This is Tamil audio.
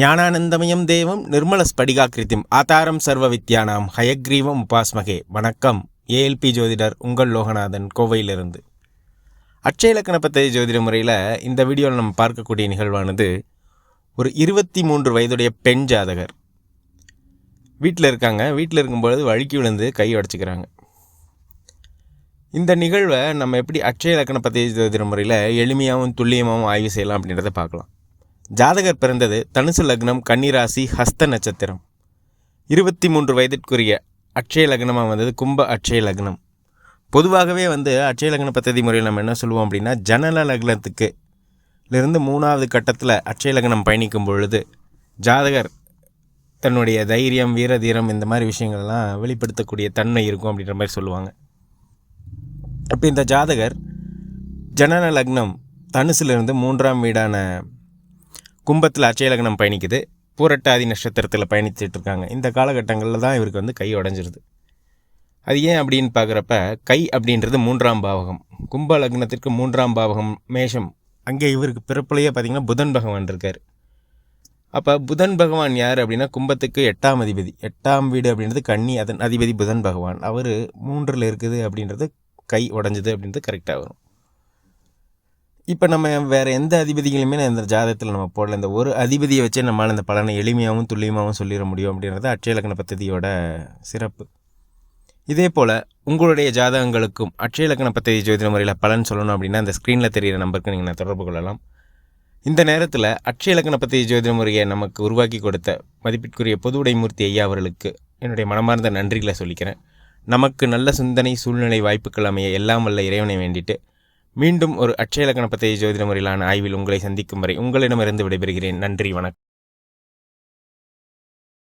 ஞானானந்தமயம் தேவம் நிர்மலஸ்படிகாக்கிருத்திம் ஆதாரம் சர்வ வித்யானாம் ஹயக்ரீவம் உபாஸ்மகே. வணக்கம். ஏஎல்பி ஜோதிடர் உங்கள் லோகநாதன் கோவையிலிருந்து. அட்சயலக்கண பத்ததி ஜோதிட முறையில் இந்த வீடியோவில் நம்ம பார்க்கக்கூடிய நிகழ்வானது ஒரு இருபத்தி மூன்று வயதுடைய பெண் ஜாதகர். வீட்டில் இருக்காங்க. வீட்டில் இருக்கும்பொழுது வழுக்கி விழுந்து கை உடச்சிக்கிறாங்க. இந்த நிகழ்வை நம்ம எப்படி அட்சய இலக்கண பத்ததி ஜோதிட முறையில் எளிமையாகவும் துல்லியமாகவும் ஆய்வு செய்யலாம் அப்படின்றத பார்க்கலாம். ஜாதகர் பிறந்தது தனுசு லக்னம் கன்னிராசி ஹஸ்த நட்சத்திரம். இருபத்தி மூன்று வயதிற்குரிய அட்சய லக்னமாக வந்தது கும்ப அட்சய லக்னம். பொதுவாகவே வந்து அட்சய லக்ன பத்ததி முறையில் நம்ம என்ன சொல்லுவோம் அப்படின்னா ஜனன லக்னத்துக்கு இருந்து மூணாவது கட்டத்தில் அட்சய லக்னம் பயணிக்கும் பொழுது ஜாதகர் தன்னுடைய தைரியம் வீரதீரம் இந்த மாதிரி விஷயங்கள்லாம் வெளிப்படுத்தக்கூடிய தன்மை இருக்கும் அப்படின்ற மாதிரி சொல்லுவாங்க. இப்போ இந்த ஜாதகர் ஜனன லக்னம் தனுசிலிருந்து மூன்றாம் வீடான கும்பத்தில் அச்சயலக்னம் பயணிக்குது. பூரட்டாதி நட்சத்திரத்தில் பயணித்துட்டு இருக்காங்க. இந்த காலகட்டங்களில் தான் இவருக்கு வந்து கை உடஞ்சிருது. அது ஏன் அப்படின்னு பார்க்குறப்ப கை அப்படின்றது மூன்றாம் பாவகம். கும்ப லக்னத்திற்கு மூன்றாம் பாவகம் மேஷம். அங்கே இவருக்கு பிறப்புலையே பார்த்திங்கன்னா புதன் பகவான் இருக்கார். அப்போ புதன் பகவான் யார் அப்படின்னா கும்பத்துக்கு எட்டாம் அதிபதி. எட்டாம் வீடு அப்படின்றது கன்னி அதன் அதிபதி புதன் பகவான். அவர் மூன்றில் இருக்குது அப்படின்றது கை உடஞ்சது அப்படின்றது கரெக்டாக வரும். இப்போ நம்ம வேறு எந்த அதிபதிகளுமே இந்த ஜாதகத்தில் நம்ம போடல. இந்த ஒரு அதிபதியை வச்சே நம்மளால் இந்த பலனை எளிமையாகவும் துல்லியமாகவும் சொல்லிட முடியும் அப்படின்றது அட்சயலக்கண பத்ததியோட சிறப்பு. இதே போல் உங்களுடைய ஜாதகங்களுக்கும் அட்சயலக்கண பத்ததி ஜோதிட முறையில் பலன் சொல்லணும் அப்படின்னா அந்த ஸ்க்ரீனில் தெரிகிற நம்பருக்கு நீங்கள் தொடர்பு கொள்ளலாம். இந்த நேரத்தில் அட்சயலக்கண பத்ததி ஜோதிட முறையை நமக்கு உருவாக்கி கொடுத்த மதிப்பிற்குரிய பொது உடைமூர்த்தி ஐயா அவர்களுக்கு என்னுடைய மனமார்ந்த நன்றிகளை சொல்லிக்கிறேன். நமக்கு நல்ல சிந்தனை சூழ்நிலை வாய்ப்புகள் அமைய எல்லாம் வல்ல இறைவனை வேண்டிட்டு மீண்டும் ஒரு அட்சயலக்கண லக்ன ஜோதிட முறையிலான ஆய்வில் உங்களை சந்திக்கும் வரை உங்களிடமிருந்து விடைபெறுகிறேன். நன்றி வணக்கம்.